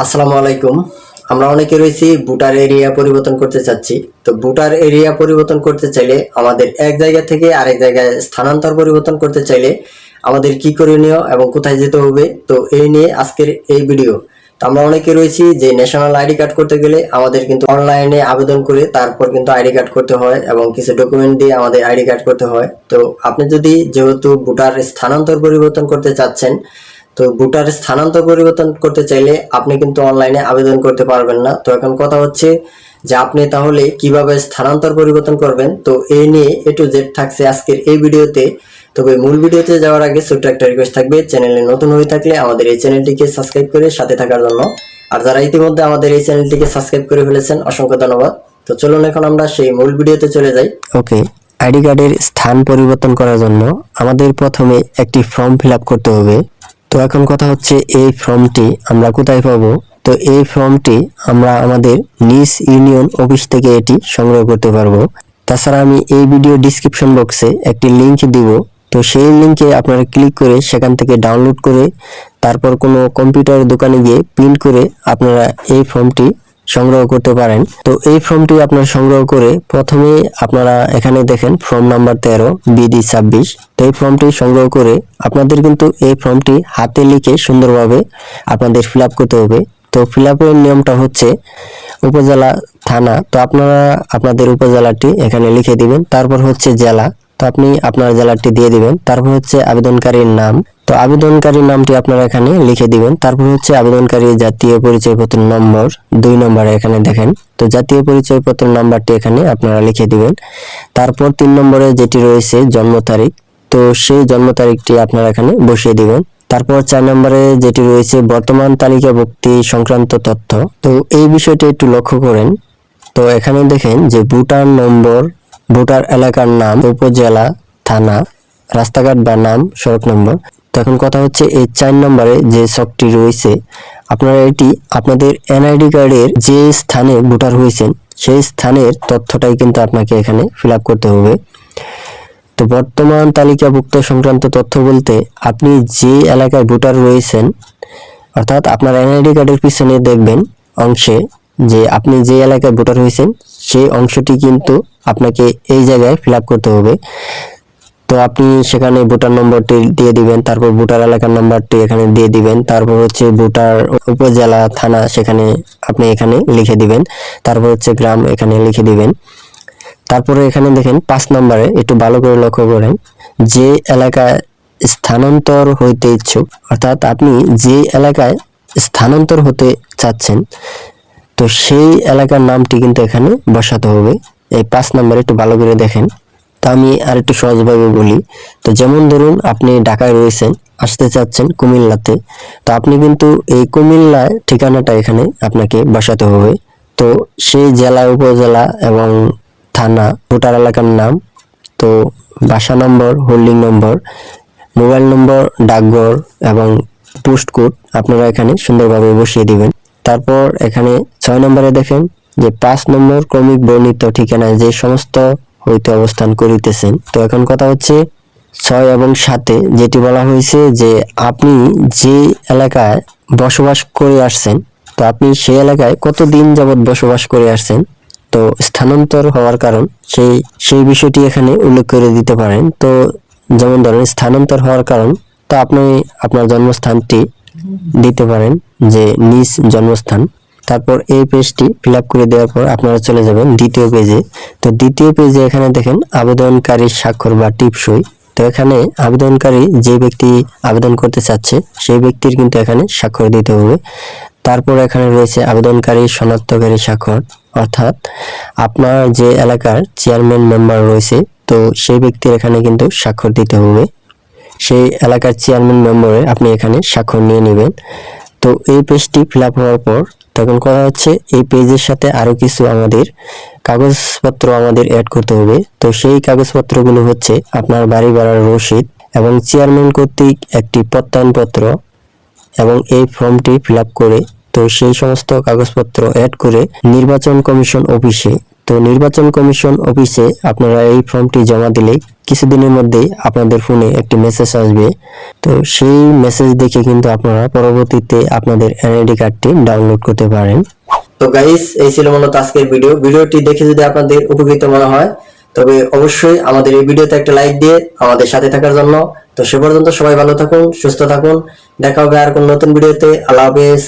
আসসালামু আলাইকুম। আমরা অনেকে রয়েছি বুটার এরিয়া পরিবর্তন করতে চাচ্ছি। তো বুটার এরিয়া পরিবর্তন করতে চাইলে আমাদের এক জায়গা থেকে আরেক জায়গায় স্থানান্তর পরিবর্তন করতে চাইলে আমাদের কি করণীয় এবং কোথায় যেতে হবে? তো এই নিয়ে আজকের এই ভিডিও। তো আমরা অনেকে রয়েছি যে ন্যাশনাল আইডি কার্ড করতে গেলে আমাদের কিন্তু অনলাইনে আবেদন করে তারপর কিন্তু আইডি কার্ড করতে হয় এবং কিছু ডকুমেন্ট দিয়ে আমাদের আইডি কার্ড করতে হয়। তো আপনি যদি যেহেতু বুটার স্থানান্তর পরিবর্তন করতে চাচ্ছেন তো ভোটার স্থানান্তর পরিবর্তন করতে চাইলে আপনি কিন্তু অনলাইনে আবেদন করতে পারবেন না। তো এখন কথা হচ্ছে যে আপনি তাহলে কীভাবে স্থানান্তর পরিবর্তন করবেন? তো এই নিয়ে এ টু জেড থাকছে আজকের এই ভিডিওতে। তবে মূল ভিডিওতে যাওয়ার আগে ছোট্ট একটা রিকোয়েস্ট থাকবে চ্যানেলে নতুন হয়ে থাকলে আমাদের এই চ্যানেলটিকে সাবস্ক্রাইব করে সাথে থাকার জন্য। আর যারা ইতিমধ্যে আমাদের এই চ্যানেলটিকে সাবস্ক্রাইব করে ফেলেছেন, অসংখ্য ধন্যবাদ। তো চলুন এখন আমরা সেই মূল ভিডিওতে চলে যাই। ওকে আইডি কার্ডের স্থান পরিবর্তন করার জন্য আমাদের প্রথমে একটি ফর্ম ফিল করতে হবে। তো এখন কথা হচ্ছে এই ফর্মটি আমরা কোথায় পাবো? তো এই ফর্মটি আমরা আমাদের নিজ ইউনিয়ন অফিস থেকে এটি সংগ্রহ করতে পারব। তাছাড়া আমি এই ভিডিও ডিসক্রিপশন বক্সে একটি লিংক দিব। তো সেই লিঙ্কে আপনারা ক্লিক করে সেখান থেকে ডাউনলোড করে তারপর কোনো কম্পিউটার দোকানে গিয়ে প্রিন্ট করে আপনারা এই ফর্মটি সংগ্রহ করতে পারেন। তো এই ফর্মটি আপনারা সংগ্রহ করে প্রথমে আপনারা এখানে দেখেন ফর্ম নাম্বার তেরো, বিডি ছাব্বিশ। তো এই ফর্মটি সংগ্রহ করে আপনাদের কিন্তু এই ফর্মটি হাতে লিখে সুন্দরভাবে আপনাদের ফিল করতে হবে। তো ফিল নিয়মটা হচ্ছে উপজেলা, থানা। তো আপনারা আপনাদের উপজেলাটি এখানে লিখে দিবেন। তারপর হচ্ছে জেলা। তো আপনি আপনার জেলাটি দিয়ে দিবেন। তারপর হচ্ছে আবেদনকারীর নাম। তো আবেদনকারীর নামটি আপনারা এখানে লিখে দিবেন। তারপর হচ্ছে আবেদনকারীর জাতীয় পরিচয়পত্র নম্বর দুই নম্বরে এখানে দেখেন। তো জাতীয় পরিচয়পত্র নাম্বারটি এখানে আপনারা লিখে দিবেন। তারপর তিন নম্বরে যেটি রয়েছে জন্ম তারিখ, তো সেই জন্ম তারিখটি আপনারা এখানে বসিয়ে দিবেন। তারপর চার নম্বরে যেটি রয়েছে বর্তমান তালিকাভুক্তি সংক্রান্ত তথ্য, তো এই বিষয়টি একটু লক্ষ্য করেন। তো এখানে দেখেন যে ভুটান নম্বর, ভোটার এলাকার নাম, উপজেলা, থানা, রাস্তাঘাট বা নাম, সড়ক নম্বর। তো এখন কথা হচ্ছে এই চার নম্বরে যে ছকটি রয়েছে, আপনারা এটি আপনাদের এনআইডি কার্ডের যে স্থানে ভোটার হয়েছেন, সেই স্থানের তথ্যটাই কিন্তু আপনাকে এখানে ফিল করতে হবে। তো বর্তমান তালিকাভুক্ত সংক্রান্ত তথ্য বলতে, আপনি যে এলাকায় ভোটার রয়েছেন, অর্থাৎ আপনার এনআইডি কার্ডের পিছনে দেখবেন অংশে যে আপনি যে এলাকায় ভোটার হয়েছেন, সেই অংশটি কিন্তু আপনাকে এই জায়গায় ফিল করতে হবে। তো আপনি সেখানে ভোটার নম্বরটি দিয়ে দিবেন, তারপর ভোটার এলাকার নাম্বারটি এখানে দিয়ে দিবেন, তারপর হচ্ছে ভোটার উপজেলা থানা সেখানে আপনি এখানে লিখে দিবেন, তারপর হচ্ছে গ্রাম এখানে লিখে দিবেন। তারপরে এখানে দেখেন পাঁচ নম্বরে একটু ভালো করে লক্ষ্য করেন, যে এলাকায় স্থানান্তর হইতে ইচ্ছুক, অর্থাৎ আপনি যে এলাকায় স্থানান্তর হতে চাচ্ছেন, তো সেই এলাকার নামটি কিন্তু এখানে বসাতে হবে। এই পাঁচ নম্বরে একটু ভালো করে দেখেন। তো আমি আর একটু সহজভাবে বলি। তো যেমন ধরুন, আপনি ঢাকায় রয়েছেন, আসতে চাচ্ছেন কুমিল্লাতে, তো আপনি কিন্তু এই কুমিল্লায় ঠিকানাটা এখানে আপনাকে বসাতে হবে। তো সেই জেলা উপজেলা এবং থানা, ভোটার এলাকার নাম, তো বাসা নম্বর, হোল্ডিং নম্বর, মোবাইল নম্বর, ডাকঘর এবং পোস্ট কোড আপনারা এখানে সুন্দরভাবে বসিয়ে দিবেন। তারপর এখানে ছয় নম্বরে দেখেন যে পাঁচ নম্বর ক্রমিক বর্ণিত ঠিকানায় যে সমস্ত হইতে অবস্থান করিতেছেন। তো এখন কথা হচ্ছে ছয় এবং সাতে যেটি বলা হয়েছে যে আপনি যে এলাকায় বসবাস করে আসছেন, তো আপনি সেই এলাকায় কতদিন যাবত বসবাস করে আসছেন? তো স্থানান্তর হওয়ার কারণ সেই সেই বিষয়টি এখানে উল্লেখ করে দিতে পারেন। তো যেমন ধরেন স্থানান্তর হওয়ার কারণ, তো আপনি আপনার জন্মস্থানটি দিতে পারেন যে নিজ জন্মস্থান। তারপর এই পেজটি ফিল করে দেওয়ার পর আপনারা চলে যাবেন দ্বিতীয় পেজে তো দ্বিতীয় পেজে এখানে দেখেন আবেদনকারীর স্বাক্ষর বা টিপসই। তো এখানে আবেদনকারী যে ব্যক্তি আবেদন করতে চাচ্ছে, সেই ব্যক্তির কিন্তু এখানে স্বাক্ষর দিতে হবে। তারপর এখানে রয়েছে আবেদনকারী শনাক্তকারী স্বাক্ষর। অর্থাৎ আপনার যে এলাকার চেয়ারম্যান মেম্বার রয়েছে, তো সেই ব্যক্তির এখানে কিন্তু স্বাক্ষর দিতে হবে। সেই এলাকার চেয়ারম্যান মেম্বারে আপনি এখানে স্বাক্ষর নিয়ে নেবেন। তো এই পেজটি ফিল হওয়ার পর তখন করা হচ্ছে। এই পেজের সাথে আরও কিছু আমাদের কাগজপত্র আমাদের অ্যাড করতে হবে। তো সেই কাগজপত্রগুলো হচ্ছে আপনার বাড়ি ভাড়ার রসিদ এবং চেয়ারম্যান কর্তৃক একটি প্রত্যয়নপত্র এবং এই ফর্মটি ফিল করে, তো সেই সমস্ত কাগজপত্র অ্যাড করে নির্বাচন কমিশন অফিসে তো নির্বাচন কমিশন অফিসে আপনারা এই ফর্মটি জমা দিলে কিছুদিনের মধ্যেই আপনাদের ফোনে একটি মেসেজ আসবে। তো সেই মেসেজ দেখে কিন্তু আপনারা পরবর্তীতে আপনাদের এনআইডি কার্ডটি ডাউনলোড করতে পারেন। তো গাইস এই ছিল মূলত আজকের ভিডিও ভিডিওটি দেখে যদি আপনাদের উপকৃত মনে হয়, তবে অবশ্যই আমাদের এই ভিডিওতে একটা লাইক দিয়ে আমাদের সাথে থাকার জন্য। তো সে পর্যন্ত সবাই ভালো থাকুন, সুস্থ থাকুন। দেখা হবে আর কোন নতুন ভিডিওতে আল্লাহ হাফেজ।